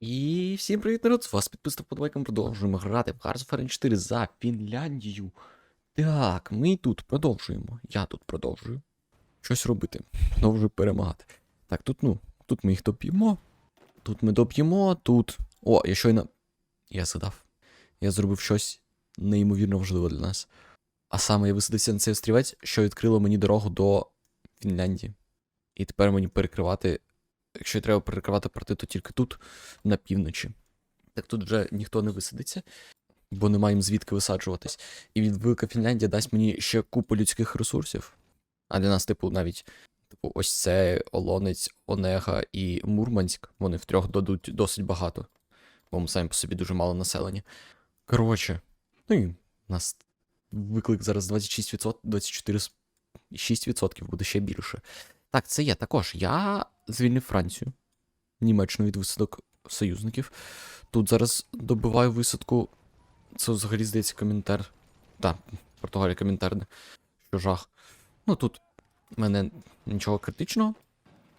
І всім привіт, народ! З вас підписав подвайком. Продовжуємо грати в Hearts of Iron 4 за Фінляндію. Так, ми тут продовжуємо. Я тут продовжую. Щось робити. Продовжую перемагати. Так, тут, ну, тут ми їх доп'ємо. Тут ми доп'ємо, тут. О, я щойно. Я згадав. Я зробив щось неймовірно важливе для нас. А саме я висадився на цей острівець, що відкрило мені дорогу до Фінляндії. І тепер мені перекривати. Якщо треба перекривати порти, то тільки тут, на півночі. Так тут вже ніхто не висадиться, бо немає їм звідки висаджуватись. І від Велика Фінляндія дасть мені ще купу людських ресурсів. А для нас, типу, навіть типу, ось це Олонець, Онега і Мурманськ, вони втрьох дадуть досить багато. Бо ми самі по собі дуже мало населення. Коротше, ну і нас виклик зараз 26%, 24,6% буде ще більше. Так, це є також. Я звільнив Францію, Німеччину від висадок союзників. Тут зараз добиваю висадку. Це взагалі здається коментар. Так, Португалія коментарне. Що жах. Ну тут в мене нічого критичного.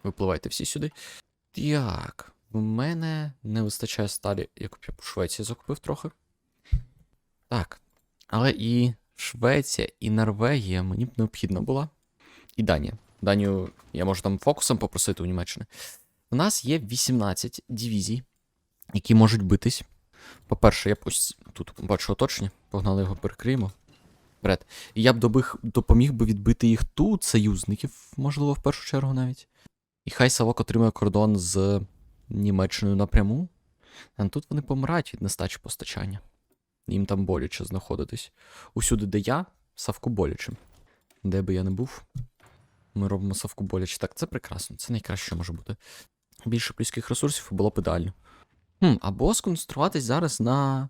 Випливайте всі сюди. Так, в мене не вистачає сталі, яку я по Швеції закупив трохи. Так. Але і Швеція, і Норвегія мені б необхідна була. І Данія. Данію я можу там фокусом попросити у Німеччини. У нас є 18 дивізій, які можуть битись. По-перше, я ось тут бачу оточення, погнали його, перекриємо. Вперед. І я б добих, допоміг би відбити їх тут, союзників, можливо, в першу чергу навіть. І хай Савок отримує кордон з Німеччиною напряму. А тут вони помирають від нестачі постачання. Їм там боляче знаходитись. Усюди, де я, Савку боляче. Де би я не був, ми робимо совку боляче. Так, це прекрасно, це найкраще, що може бути. Більше близьких ресурсів було б ідеально. Хм, або сконцентруватись зараз на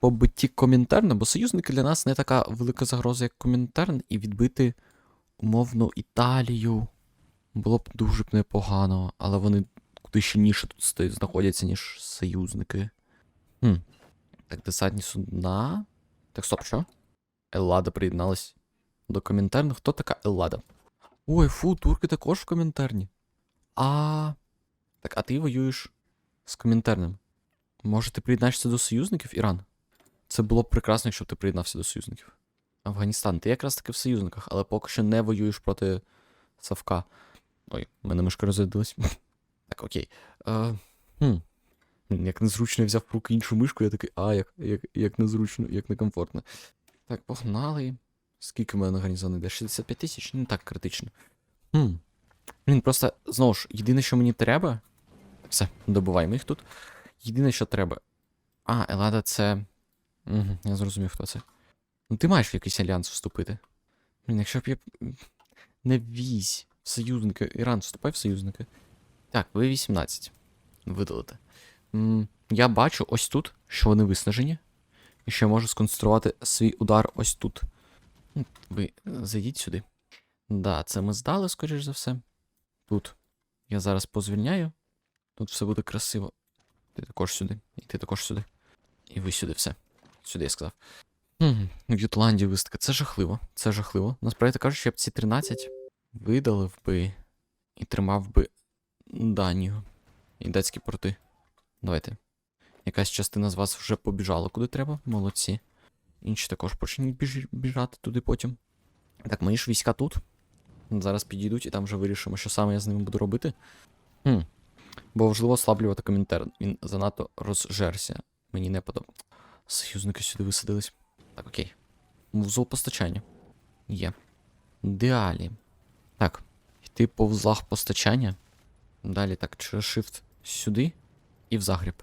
побитті Комінтерна, бо союзники для нас не така велика загроза, як Комінтерн, і відбити умовно Італію було б дуже б непогано, але вони куди щільніше тут знаходяться, ніж союзники. Хм. Так, десантні судна. Так, стоп, що? Еллада приєдналась до Комінтерна. Хто така Еллада? Ой, фу, турки також в коментарні. А. Так, а ти воюєш з коментарним. Може, ти приєднаєшся до союзників, Іран? Це було б прекрасно, якщо б ти приєднався до союзників. Афганістан, ти якраз таки в союзниках, але поки що не воюєш проти Савка. Ой, в мене мишка розрядилась. Так, окей. Е, хм. Як незручно я взяв в руки іншу мишку, я такий, а, як, як, як незручно, як некомфортно. Так, погнали. Скільки в мене на гарнізон йде? 65 тисяч? Не так критично. Хм. Блін, просто, знову ж, єдине, що мені треба. Все, добуваємо їх тут. Єдине, що треба. А, Елада це. Угу, я зрозумів, хто це. Ну ти маєш в якийсь альянс вступити. Блін, якщо б я. Не візь в союзники. Іран, вступай в союзники. Так, ви 18. Видалите. Я бачу ось тут, що вони виснажені. І що я можу сконцентрувати свій удар ось тут. Ну, Ви е, зайдіть сюди. Да, це ми здали, скоріш за все. Тут я зараз позвільняю. Тут все буде красиво. Ти також сюди, і ти також сюди. І ви сюди все. Сюди я сказав. В Ютландії виставка. Це жахливо. Це жахливо. Насправді кажучи, я б ці 13 видалив би і тримав би Данію. І датські порти. Давайте. Якась частина з вас вже побіжала куди треба. Молодці. Інші також почнуть біж... біжати туди потім. Так, мої ж війська тут. Зараз підійдуть і там вже вирішимо, що саме я з ними буду робити. Хм. Бо важливо ослаблювати коментар. Він занадто розжерся. Мені не подобається. Союзники сюди висадились. Так, окей. Вузол постачання. Є. Далі. Так. Йти по вузлах постачання. Далі так, через Shift сюди і в Загріб.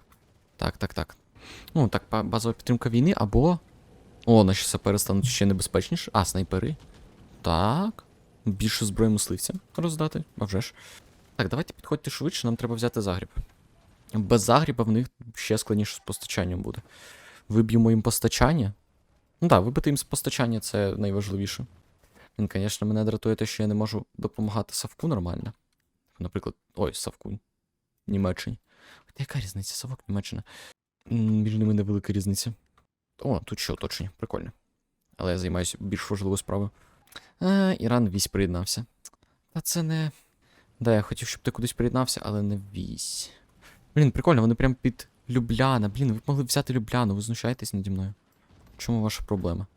Так, так, так. Ну, так, базова підтримка війни або. О, наші сапери стануть ще небезпечніше. А, снайпери. Так. Більше зброї мисливцям роздати, а вже ж. Так, давайте підходьте швидше, нам треба взяти Загріб. Без Загріба в них ще складніше з постачанням буде. Виб'ємо їм постачання. Ну так, вибити їм з постачання це найважливіше. Він, звісно, мене дратує те, що я не можу допомагати Савку нормально. Наприклад, ой, Савку. Німеччині. Яка різниця? Савок Німеччина. Між ними невелика різниця. О, тут ще оточення, прикольно. Але я займаюся більш важливою справою. А, Іран вісь приєднався. Та це не. Да, я хотів, щоб ти кудись приєднався, але не вісь. Блін, прикольно, вони прям під Любляна. Блін, ви б могли взяти Любляну, ви знущаєтесь наді мною. Чому ваша проблема?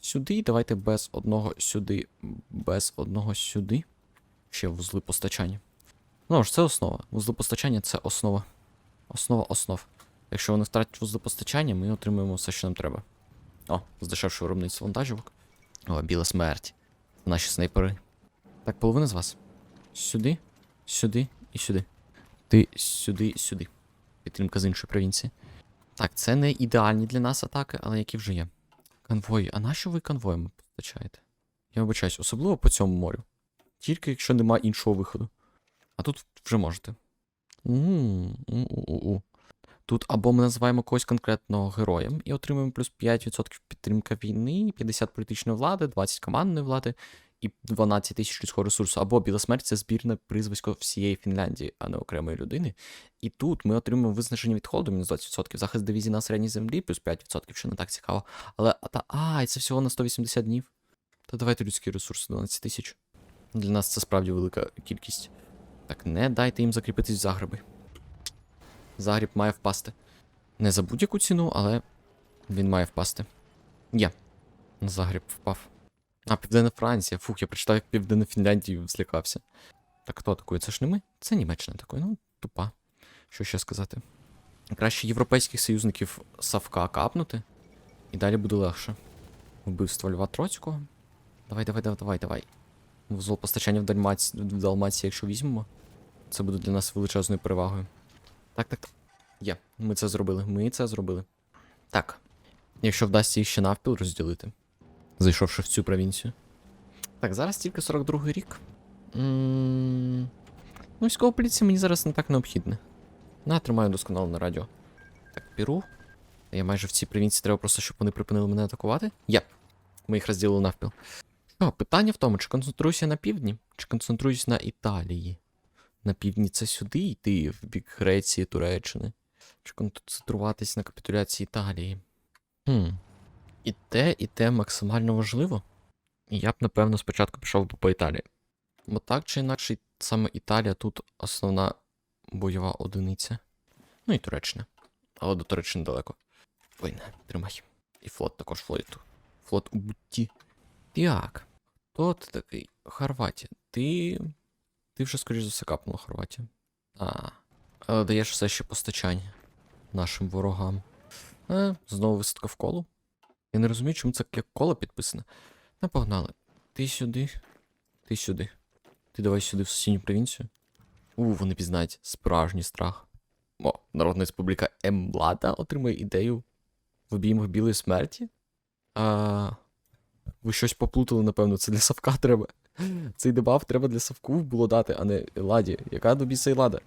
Сюди, давайте без одного сюди, без одного сюди. Ще вузли постачання. Ну ж, це основа. Вузли постачання це основа. Основа основ. Якщо вони втратять вузли постачання, ми отримуємо все, що нам треба. О, здешевше виробництво вантажівок. О, біла смерть. Наші снайпери. Так, половина з вас. Сюди, сюди і сюди. Ти сюди, сюди. Підтримка з іншої провінції. Так, це не ідеальні для нас атаки, але які вже є. Конвої. А нащо ви конвоями постачаєте? Я вибачаюсь, особливо по цьому морю. Тільки якщо нема іншого виходу. А тут вже можете. У-у-у-у. Тут або ми називаємо когось конкретного героєм і отримуємо плюс 5% підтримка війни, 50 політичної влади, 20 командної влади і 12 тисяч людського ресурсу. Або Біла смерть це збірне призвисько всієї Фінляндії, а не окремої людини. І тут ми отримуємо визначення від холоду мінус 20%, захист дивізії на середній землі плюс 5%, що не так цікаво. Але та, а, і це всього на 180 днів. Та давайте людські ресурси 12 тисяч. Для нас це справді велика кількість. Так, не дайте їм закріпитись в Загреби. Загріб має впасти. Не за будь-яку ціну, але він має впасти. Є. Загріб впав. А, Південна Франція. Фух, я прочитав, як Південна Фінляндія злякався. Так хто атакує? Це ж не ми? Це Німеччина атакує. Ну, тупа. Що ще сказати? Краще європейських союзників Савка капнути. І далі буде легше. Вбивство Льва Троцького. Давай, давай, давай, давай, давай. Вузол в Дальмаці, в Далмації, якщо візьмемо, це буде для нас величезною перевагою. Так, так, так. Є, ми це зробили. Ми це зробили. Так. Якщо вдасться їх ще навпіл розділити, зайшовши в цю провінцію. Так, зараз тільки 42-й рік. Ну, військова поліція мені зараз не так необхідна. На, тримаю досконало на радіо. Так, Піру. Я майже в цій провінції треба просто, щоб вони припинили мене атакувати. Є. Ми їх розділили навпіл. Що, питання в тому, чи концентруюся на півдні, чи концентруюсь на Італії. На півдні це сюди йти, в бік Греції, Туреччини. Чи концентруватись на капітуляції Італії? Хм. І те, і те максимально важливо. І я б, напевно, спочатку пішов би по Італії. Бо так чи інакше, саме Італія тут основна бойова одиниця. Ну і Туреччина. Але до Туреччини далеко. Не, тримай. І флот також флоту. Флот у бутті. Так. Хто ти такий? Хорватія. Ти. Ти вже, скоріш за все, капнула Хорватія. А. Але даєш все ще постачання нашим ворогам. Е, знову висадка в коло. Я не розумію, чому це як коло підписане. Не погнали. Ти сюди. Ти сюди. Ти давай сюди в сусідню провінцію. У, вони пізнають справжній страх. О, Народна Республіка Емблада отримує ідею в обіймах білої смерті. А, ви щось поплутали, напевно, це для Савка треба. Цей дебаф треба для Савку було дати, а не Ладі. Яка до біса лада?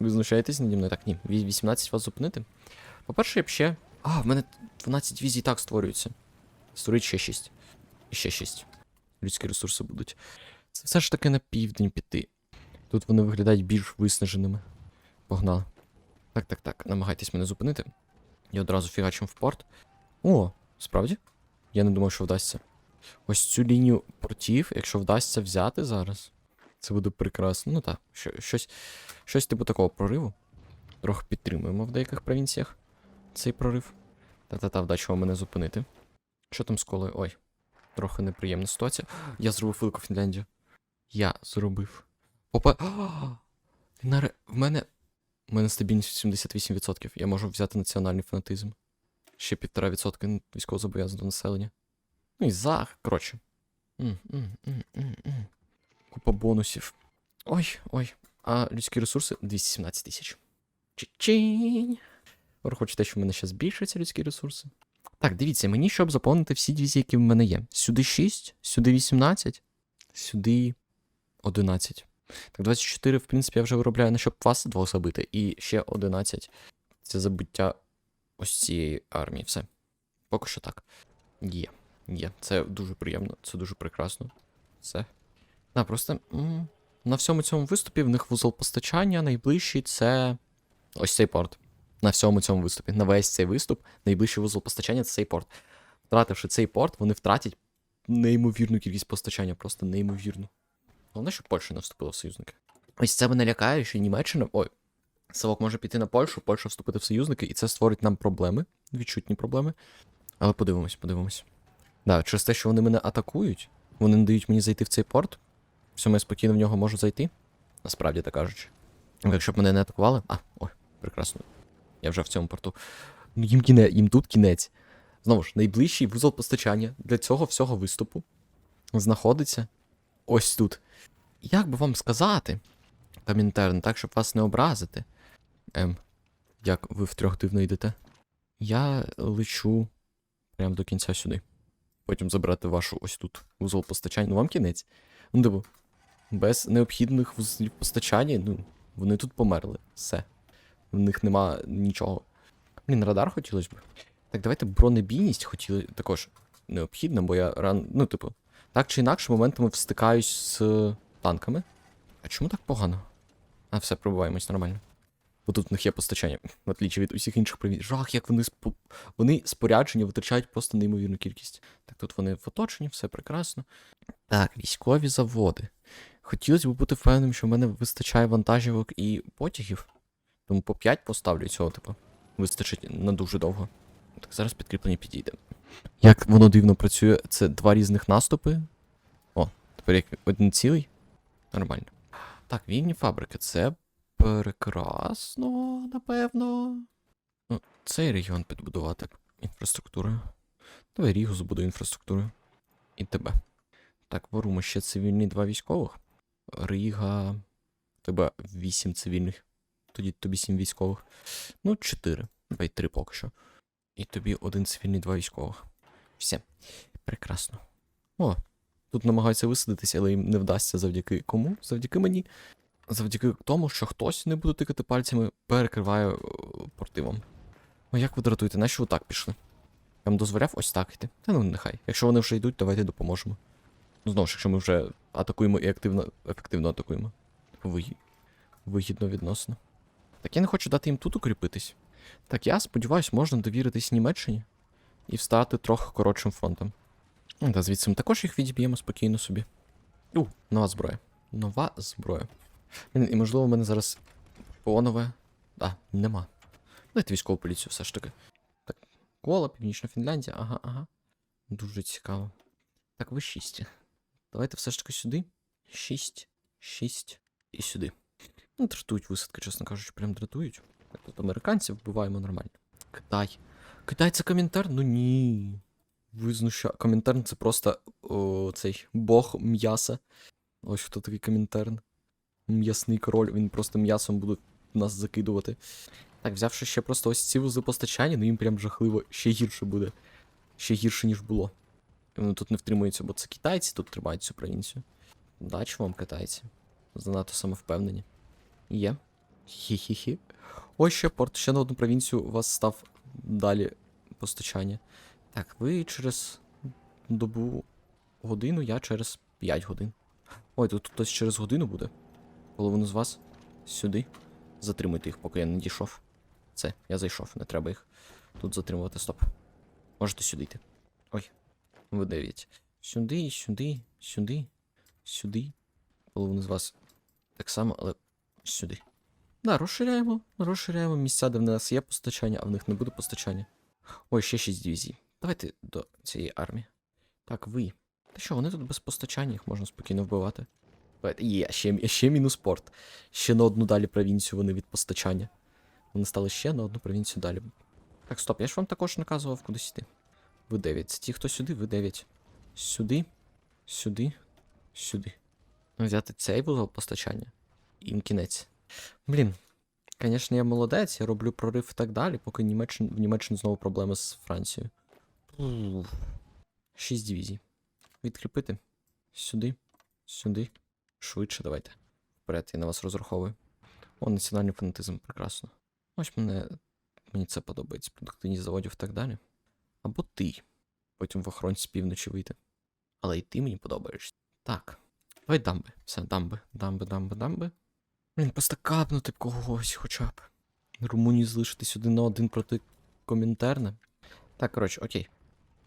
Ви знущаєтесь наді мною? Так, ні. 18 вас зупинити. По-перше, я б ще. А, в мене 12 візій так створюються. Створить ще 6. І ще 6. Людські ресурси будуть. Це все ж таки на південь піти. Тут вони виглядають більш виснаженими. Погнали. Так, так, так. Намагайтесь мене зупинити. Я одразу фігачим в порт. О, справді? Я не думав, що вдасться. Ось цю лінію портів, якщо вдасться взяти зараз, це буде прекрасно. Ну так, що, щось, щось типу такого прориву. Трохи підтримуємо в деяких провінціях цей прорив. Та-та-та, вдача мене зупинити. Що там з колою? Ой, трохи неприємна ситуація. Я зробив велику Фінляндію. Я зробив. Опа. А! В мене. В мене стабільність 78%. Я можу взяти національний фанатизм. Ще 1,5% військовозобов'язаного населення. Ну і за. Коротше. Купа бонусів. Ой, ой. А людські ресурси 217 тисяч. Чи-чинь. Ворог те, що в мене ще збільшаться людські ресурси. Так, дивіться, мені щоб заповнити всі дивізії, які в мене є. Сюди 6, сюди 18, сюди 11. Так, 24, в принципі, я вже виробляю на щоб вас двох забити. І ще 11. Це забиття ось цієї армії. Все. Поки що так. Є. Є. Це дуже приємно, це дуже прекрасно. Все. Да, просто м, на всьому цьому виступі в них вузол постачання найближчий це ось цей порт. На всьому цьому виступі. На весь цей виступ найближчий вузол постачання це цей порт. Втративши цей порт, вони втратять неймовірну кількість постачання, просто неймовірну. Головне, щоб Польща не вступила в союзники. Ось це мене лякає, що Німеччина. Ой, Савок може піти на Польщу, Польща вступити в союзники, і це створить нам проблеми, відчутні проблеми. Але подивимось, подивимось. Да, через те, що вони мене атакують, вони не дають мені зайти в цей порт. Все, я спокійно в нього можу зайти. Насправді так кажучи. Якщо б мене не атакували. А, ой, прекрасно. Я вже в цьому порту. Ну, їм кіне, їм тут кінець. Знову ж, найближчий вузол постачання для цього всього виступу знаходиться ось тут. Як би вам сказати, коментарно, так, щоб вас не образити. Ем, як ви втрьох дивно йдете? Я лечу прямо до кінця сюди. Потім забрати вашу ось тут вузол постачання. Ну, вам кінець. Ну, диво, без необхідних вузлів постачання, ну, вони тут померли. Все. В них нема нічого. Блін, радар хотілося б. Так, давайте бронебійність хотіли також необхідно, бо я ран. Ну, типу, так чи інакше, моментами встикаюсь з танками. А чому так погано? А, все, пробуваємось нормально. Бо тут в них є постачання, в отличі від усіх інших привіт. Жах, як вони спо... вони спорядження витрачають просто неймовірну кількість. Так, тут вони в оточенні, все прекрасно. Так, військові заводи. Хотілося б бути впевненим, що в мене вистачає вантажівок і потягів. Тому по 5 поставлю цього, типу. Вистачить на дуже довго. Так, зараз підкріплення підійде. Як воно дивно працює, це два різних наступи. О, тепер як один цілий. Нормально. Так, вільні фабрики. Це прекрасно, напевно. Ну, цей регіон підбудувати інфраструктурою. Давай Рігу збудую інфраструктурою. І тебе. Так, Ворумо ще цивільні два військових. Ріга. Тебе вісім цивільних. Тоді тобі сім військових. Ну, чотири. Давай три поки що. І тобі один цивільний, два військових. Все. Прекрасно. О, тут намагаються висадитися, але їм не вдасться завдяки кому? Завдяки мені. Завдяки тому, що хтось не буде тикати пальцями, перекриває е, порти. Ну як ви дратуєте, нащо ви так пішли? Я вам дозволяв ось так йти. Та ну нехай. Якщо вони вже йдуть, давайте допоможемо. Ну знову ж, якщо ми вже атакуємо і активно, ефективно атакуємо. Вигі... Вигідно відносно. Так я не хочу дати їм тут укріпитись. Так я сподіваюсь, можна довіритись Німеччині і встати трохи коротшим фронтом. Та звідси ми також їх відіб'ємо спокійно собі. У, нова зброя. Нова зброя. Блін, І можливо, в мене зараз понове. А, нема. Дайте військову поліцію все ж таки. Так, кола, Північна Фінляндія, ага, ага. Дуже цікаво. Так, ви 6. Давайте все ж таки сюди. 6, 6 і сюди. Ну, дратують висадки, чесно кажучи, прям дратують. Так, тут американців вбиваємо нормально. Китай. Китай це коментар? Ну ні. Ви знуща. Коментарн це просто о, цей бог м'яса. Ось хто такий коментарн. М'ясний король, він просто м'ясом буде нас закидувати. Так, взявши ще просто ось ці вузи постачання, ну їм прям жахливо, ще гірше буде. Ще гірше, ніж було. Вони тут не втримуються, бо це китайці тут тримають цю провінцію. Удачі вам, китайці. Занадто самовпевнені. Є. Хі-хі-хі. Ось ще порт, ще на одну провінцію у вас став далі постачання. Так, ви через добу годину, я через 5 годин. Ой, тут хтось через годину буде. Половину з вас сюди. Затримуйте їх, поки я не дійшов. Це, я зайшов, не треба їх тут затримувати. Стоп. Можете сюди йти. Ой. Ви 9. Сюди, сюди, сюди, сюди. Половину з вас так само, але сюди. Да, розширяємо, розширяємо місця, де в нас є постачання, а в них не буде постачання. Ой, ще 6 дивізій. Давайте до цієї армії. Так, ви. Та що, вони тут без постачання, їх можна спокійно вбивати. Давайте, Є, ще, ще мінус порт. Ще на одну далі провінцію вони від постачання. Вони стали ще на одну провінцію далі. Так, стоп, я ж вам також наказував кудись йти. Ви 9. Це ті, хто сюди, ви 9. Сюди, сюди, сюди. Взяти цей вузол постачання. І їм кінець. Блін. Звісно, я молодець, я роблю прорив і так далі, поки Німеччин, в Німеччині знову проблеми з Францією. Шість дивізій. Відкріпити. Сюди, сюди. Швидше давайте. Вперед, я на вас розраховую. О, національний фанатизм, прекрасно. Ось мене. Мені це подобається. Продуктивність заводів і так далі. Або ти. Потім в охоронці з півночі вийти. Але і ти мені подобаєшся. Так. Давай дамби. Все, дамби, дамби, дамби, дамби. Блін, просто капнути б когось хоча б. Румунію залишитись один на один проти комінтерна. Так, коротше, окей.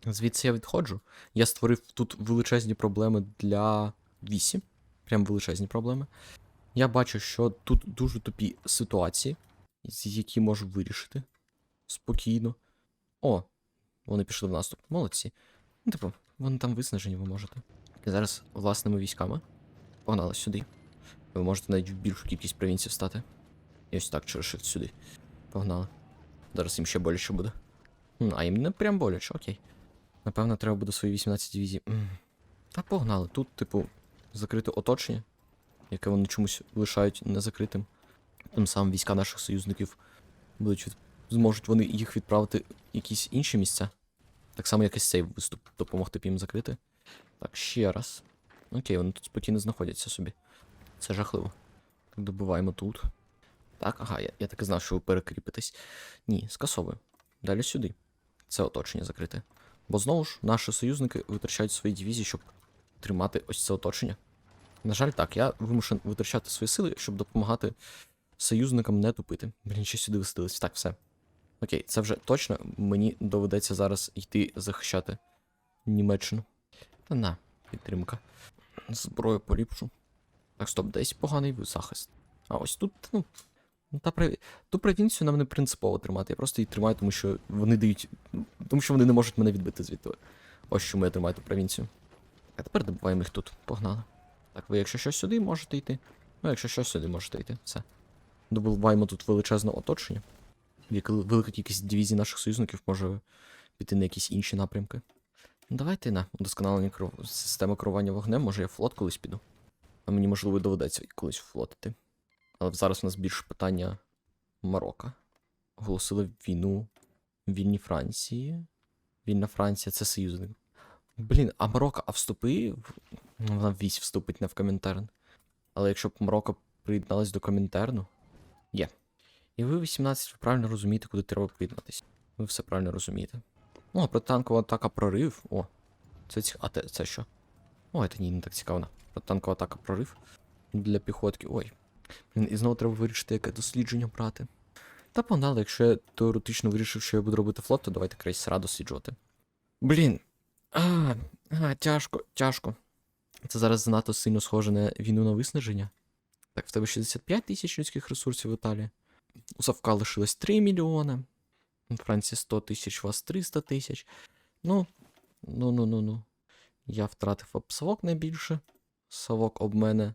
Звідси я відходжу. Я створив тут величезні проблеми для 8. Прям величезні проблеми. Я бачу, що тут дуже тупі ситуації. які можу вирішити спокійно. О, вони пішли в наступ. Молодці. Ну, типу, вони там виснажені, ви можете. І зараз власними військами погнали сюди. Ви можете навіть в більшу кількість провінцій встати. І ось так через shift сюди. Погнали. Зараз їм ще боляче буде. А їм не прям боляче, окей. Напевно, треба буде свої 18 дивізій. Та погнали. Тут, типу, закрите оточення, яке вони чомусь лишають незакритим. Тим самим війська наших союзників будуть від... зможуть вони їх відправити в якісь інші місця. Так само, як і цей виступ, допомогти б їм закрити. Так, ще раз. Окей, вони тут спокійно знаходяться собі. Це жахливо. Так, добиваємо тут. Так, ага, я, я так і знав, що ви перекріпитесь. Ні, скасовую. Далі сюди. Це оточення закрите. Бо знову ж наші союзники витрачають свої дивізії, щоб тримати ось це оточення. На жаль, так, я вимушений витрачати свої сили, щоб допомагати союзникам не тупити. Блін, ще сюди висадились. Так, все. Окей, це вже точно. Мені доведеться зараз йти захищати Німеччину. Та на, підтримка. Зброю поліпшу. Так, стоп, десь поганий захист. А ось тут, ну. ну, Та. Ту провінцію нам не принципово тримати. Я просто її тримаю, тому що вони дають. Тому що вони не можуть мене відбити звідти. Ось чому я тримаю ту провінцію. А тепер добуваємо їх тут. Погнали. Так, ви якщо щось сюди можете йти. Ну, якщо щось сюди можете йти. Все. Добуваємо тут величезне оточення. велика кількість дивізій наших союзників може піти на якісь інші напрямки. Ну, давайте на удосконалення кров... системи керування вогнем, може я флот колись піду. А мені, можливо, доведеться колись флотити. Але зараз у нас більше питання Марокко. Оголосили війну вільній Франції. Вільна Франція це союзник. Блін, а Марокко, а вступив? Ну, вона вісь вступить, не в Комінтерн. Але якщо б Марокко приєдналось до Комінтерну. Є. І ви 18, ви правильно розумієте, куди треба приєднатися. Ви все правильно розумієте. О, протитанкова атака прорив. О. Це ці... А те, це що? О, це ні, не так цікаво. Протитанкова атака прорив. Для піхотки. Ой. Блін, і знову треба вирішити, яке дослідження брати. Та погнали, якщо я теоретично вирішив, що я буду робити флот, то давайте крейсера досліджувати. Блін. А, а, тяжко, тяжко. Це зараз занадто сильно схоже на війну на виснаження. Так, в тебе 65 тисяч людських ресурсів в Італії. У Савка лишилось 3 мільйони. У Франції 100 тисяч, у вас 300 тисяч. Ну, ну, ну, ну, ну. Я втратив об Савок найбільше. Савок об мене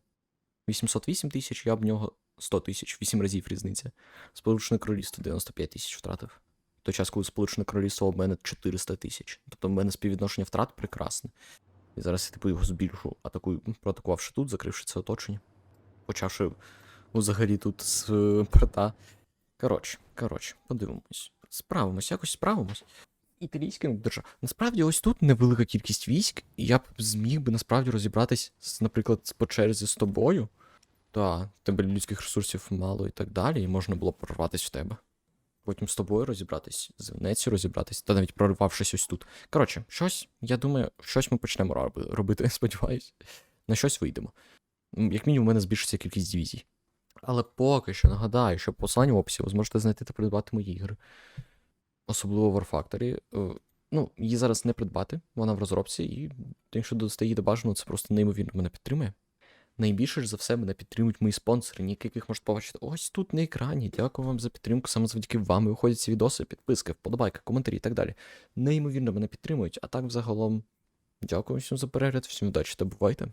808 тисяч, я об нього 100 тисяч, 8 разів різниця. Сполучене Королівство 95 тисяч втратив. В той час, коли Сполучене Королівство об мене 400 тисяч. Тобто в мене співвідношення втрат прекрасне. І зараз я типу його збільшу, атакую, проатакувавши тут, закривши це оточення. Почавши взагалі тут з е, порта. Коротше, коротше, подивимось. Справимось, якось справимось. Італійським держав. Насправді, ось тут невелика кількість військ, і я б зміг би насправді розібратись, наприклад, по черзі з тобою. Та, тебе людських ресурсів мало і так далі, і можна було прорватися в тебе. Потім з тобою розібратись, з Венецією розібратись, та навіть проривавшись ось тут. Коротше, щось, я думаю, щось ми почнемо робити, сподіваюсь. На щось вийдемо. Як мінімум, у мене збільшиться кількість дивізій. Але поки що нагадаю, що по останньому описі ви зможете знайти та придбати мої ігри. Особливо в War Factory. Е, Ну, її зараз не придбати, вона в розробці, і якщо додасте її до бажаного, це просто неймовірно мене підтримує. Найбільше ж за все мене підтримують мої спонсори, яких можете побачити ось тут на екрані. Дякую вам за підтримку. Саме завдяки вам виходять ці відоси, підписки, вподобайки, коментарі і так далі. Неймовірно мене підтримують, а так взагалом. Дякую всім за перегляд, всім удачі та бувайте.